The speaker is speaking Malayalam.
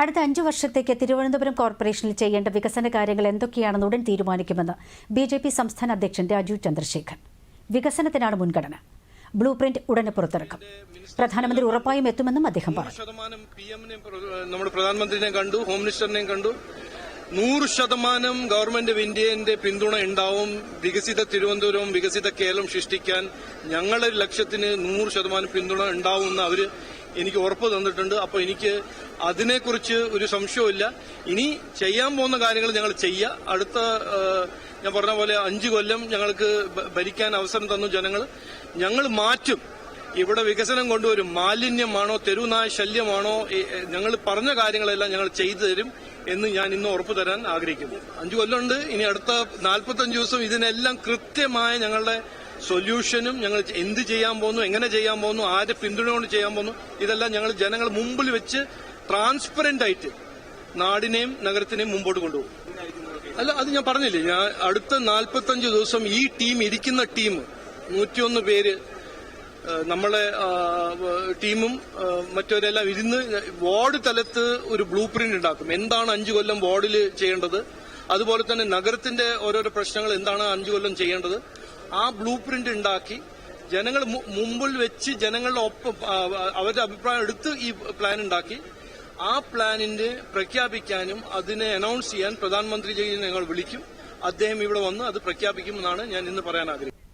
അടുത്ത അഞ്ചു വർഷത്തേക്ക് തിരുവനന്തപുരം കോർപ്പറേഷനിൽ ചെയ്യേണ്ട വികസന കാര്യങ്ങൾ എന്തൊക്കെയാണെന്ന് ഉടൻ തീരുമാനിക്കുമെന്ന് ബി ജെ പി സംസ്ഥാന അധ്യക്ഷൻ രാജു ചന്ദ്രശേഖർ വികസനത്തിനാണ് മുൻഗണന. ബ്ലൂ പ്രിന്റ് ഉടനെ പുറത്തിറക്കും. പ്രധാനമന്ത്രി ഉറപ്പായും എത്തുമെന്നും അദ്ദേഹം പറഞ്ഞു. പ്രധാനമന്ത്രിനെ കണ്ടു ഹോം മിനിസ്റ്ററിനെയും കണ്ടു. നൂറ് ശതമാനം ഗവൺമെന്റ് ഓഫ് ഇന്ത്യന്റെ പിന്തുണ ഉണ്ടാവും. വികസിത തിരുവനന്തപുരം വികസിത കേരളം സൃഷ്ടിക്കാൻ ഞങ്ങളുടെ ലക്ഷ്യത്തിന് നൂറ് ശതമാനം പിന്തുണ ഉണ്ടാവുമെന്ന് അവർ എനിക്ക് ഉറപ്പ് തന്നിട്ടുണ്ട്. അപ്പോൾ എനിക്ക് അതിനെക്കുറിച്ച് ഒരു സംശയവുമില്ല. ഇനി ചെയ്യാൻ പോകുന്ന കാര്യങ്ങൾ ഞങ്ങൾ ചെയ്യുക. അടുത്ത ഞാൻ പറഞ്ഞ പോലെ അഞ്ച് കൊല്ലം ഞങ്ങൾക്ക് ഭരിക്കാൻ അവസരം തന്നു ജനങ്ങൾ. ഞങ്ങൾ മാറ്റും. ഇവിടെ വികസനം കൊണ്ടുവരും. മാലിന്യമാണോ തെരുവുനായ ശല്യമാണോ ഞങ്ങൾ പറഞ്ഞ കാര്യങ്ങളെല്ലാം ഞങ്ങൾ ചെയ്തു തരും എന്ന് ഞാൻ ഇന്ന് ഉറപ്പു തരാൻ ആഗ്രഹിക്കുന്നു. അഞ്ചു കൊല്ലമുണ്ട്. ഇനി അടുത്ത നാൽപ്പത്തഞ്ച് ദിവസം ഇതിനെല്ലാം കൃത്യമായ ഞങ്ങളുടെ സൊല്യൂഷനും ഞങ്ങൾ എന്ത് ചെയ്യാൻ പോകുന്നു എങ്ങനെ ചെയ്യാൻ പോകുന്നു ആരെ പിന്തുണ കൊണ്ട് ചെയ്യാൻ പോകുന്നു ഇതെല്ലാം ഞങ്ങൾ ജനങ്ങൾ മുമ്പിൽ വെച്ച് ട്രാൻസ്പെറന്റ് ആയിട്ട് നാടിനെയും നഗരത്തിനെയും മുമ്പോട്ട് കൊണ്ടുപോകും. അല്ല അത് ഞാൻ പറഞ്ഞില്ലേ ഞാൻ അടുത്ത നാൽപ്പത്തഞ്ച് ദിവസം ഈ ടീം ഇരിക്കുന്ന ടീം നൂറ്റിയൊന്ന് പേര് നമ്മളെ ടീമും മറ്റവരെല്ലാം ഇരുന്ന് വാർഡ് തലത്ത് ഒരു ബ്ലൂ പ്രിന്റ് ഉണ്ടാക്കും. എന്താണ് അഞ്ചു കൊല്ലം വാർഡിൽ ചെയ്യേണ്ടത്? അതുപോലെ തന്നെ നഗരത്തിന്റെ ഓരോരോ പ്രശ്നങ്ങൾ എന്താണ് അഞ്ചു കൊല്ലം ചെയ്യേണ്ടത്? ആ ബ്ലൂ പ്രിന്റ് ഉണ്ടാക്കി ജനങ്ങൾ മുമ്പിൽ വെച്ച് ജനങ്ങളുടെ ഒപ്പം അവരുടെ അഭിപ്രായം എടുത്ത് ഈ പ്ലാൻ ഉണ്ടാക്കി ആ പ്ലാനിന്റെ പ്രഖ്യാപിക്കാനും അതിനെ അനൗൺസ് ചെയ്യാൻ പ്രധാനമന്ത്രിജിയെ ഞങ്ങൾ വിളിക്കും. അദ്ദേഹം ഇവിടെ വന്ന് അത് പ്രഖ്യാപിക്കുമെന്നാണ് ഞാൻ ഇന്ന് പറയാൻ ആഗ്രഹിക്കുന്നത്.